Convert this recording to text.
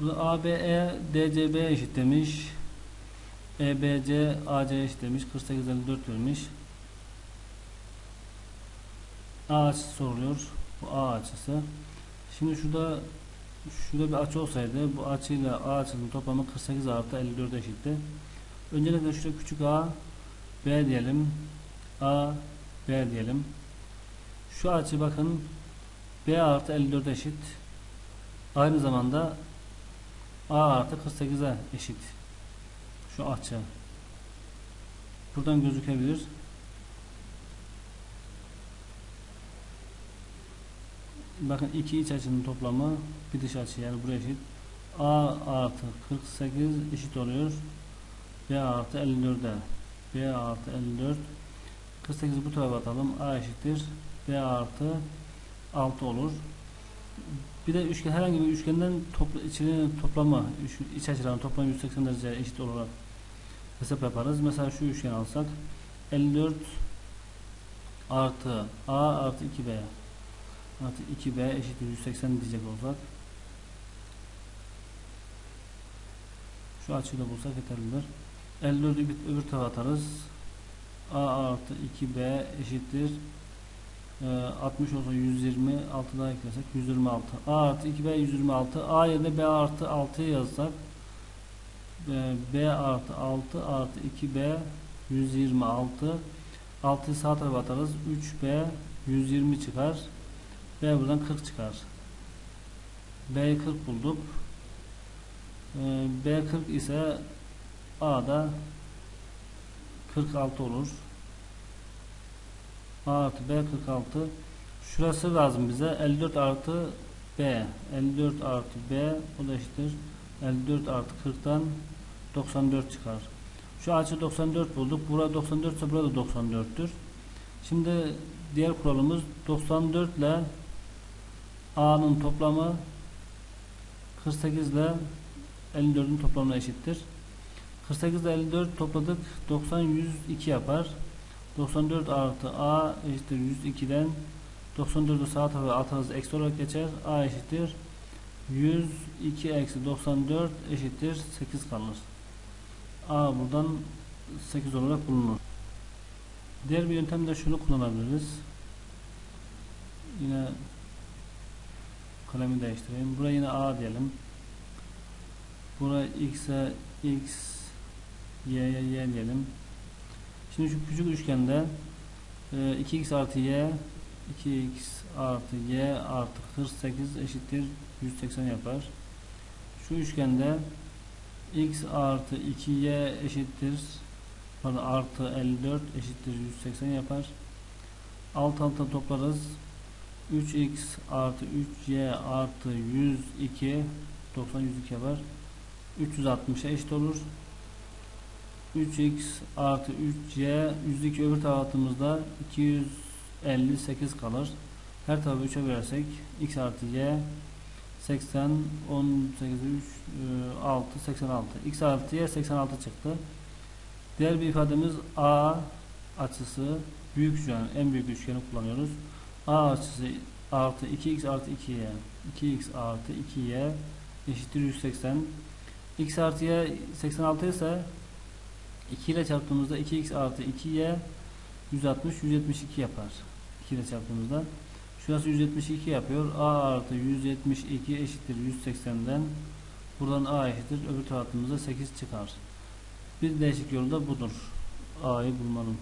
ABE DCB eşit demiş. EBC AC eşit demiş. 48 54 vermiş. A açısı soruluyor. Bu A açısı. Şimdi şurada şurada bir açı olsaydı bu açıyla A açısının toplamı 48 artı 54 eşitti. Öncelikle şurada küçük A B diyelim. A B diyelim. Şu açı bakın B artı 54 eşit. Aynı zamanda A artı 48'e eşit. Şu açı. Buradan gözükebilir. Bakın iki iç açının toplamı bir dış açı yani buraya eşit. A artı 48 eşit oluyor. B artı 54'e. B artı 54 48 bu tarafa atalım. A eşittir. B artı 6 olur. Bir de üçgen herhangi bir üçgenden topla, içinin toplamı iç açıların toplamı 180 derece eşit olarak hesap yaparız. Mesela şu üçgen alsak 54 artı A artı 2B artı 2B eşittir 180 diyecek olsak şu açıyı da bulsak yeterlidir. 54'ü öbür tarafa atarız. A artı 2B eşittir. E, 60 olsa 120 6 daha eklesek 126. A artı 2B 126. A yerine B artı 6'yı yazsak e, B artı 6 artı 2B 126 6'yı sağ tarafa atarız. 3B 120 çıkar. B buradan 40 çıkar. B'yi 40 bulduk. E, B 40 ise A da 46 olur. A artı B 46. Şurası lazım bize. 54 artı B. 54 artı B o da eşittir. 54 artı 40'tan 94 çıkar. Şu açı 94 bulduk. Burada 94 ise burada 94'tür. Şimdi diğer kuralımız 94 ile A'nın toplamı 48 ile 54'ün toplamına eşittir. 48 ile 54 topladık. 90 102 yapar. 94 artı A eşittir 102'den 94'ü sağ tarafa atarız eksi olarak geçer. A eşittir 102 eksi 94 eşittir 8 kalır. A buradan 8 olarak bulunur. Diğer bir yöntemde şunu kullanabiliriz. Yine kalemi değiştireyim. Buraya yine A diyelim. Buraya X'e X Y'ye Y diyelim. Şimdi şu küçük üçgende 2x e, artı y 2x artı y artı 48 eşittir 180 yapar. Şu üçgende x artı 2y eşittir pardon artı 54 eşittir 180 yapar. Alt alta toplarız. 3x artı 3y artı 102 90 102 yapar. 360'a eşit olur. 3x artı 3y 102 öbür tarafımızda 258 kalır. Her tarafı 3'e bölersek x artı y 80 18 3 6 86 x artı y 86 çıktı. Diğer bir ifademiz a açısı büyük üçgen en büyük üçgeni kullanıyoruz. a açısı artı 2x artı 2y 2x artı 2y eşittir 180 x artı y 86 ise 2 ile çarptığımızda 2x artı 2y 160 172 yapar. 2 ile çarptığımızda şurası 172 yapıyor. a artı 172 eşittir 180'den buradan a eşittir. Öbür tarafımızda 8 çıkar. Bir değişik yolu da budur. a'yı bulmanın.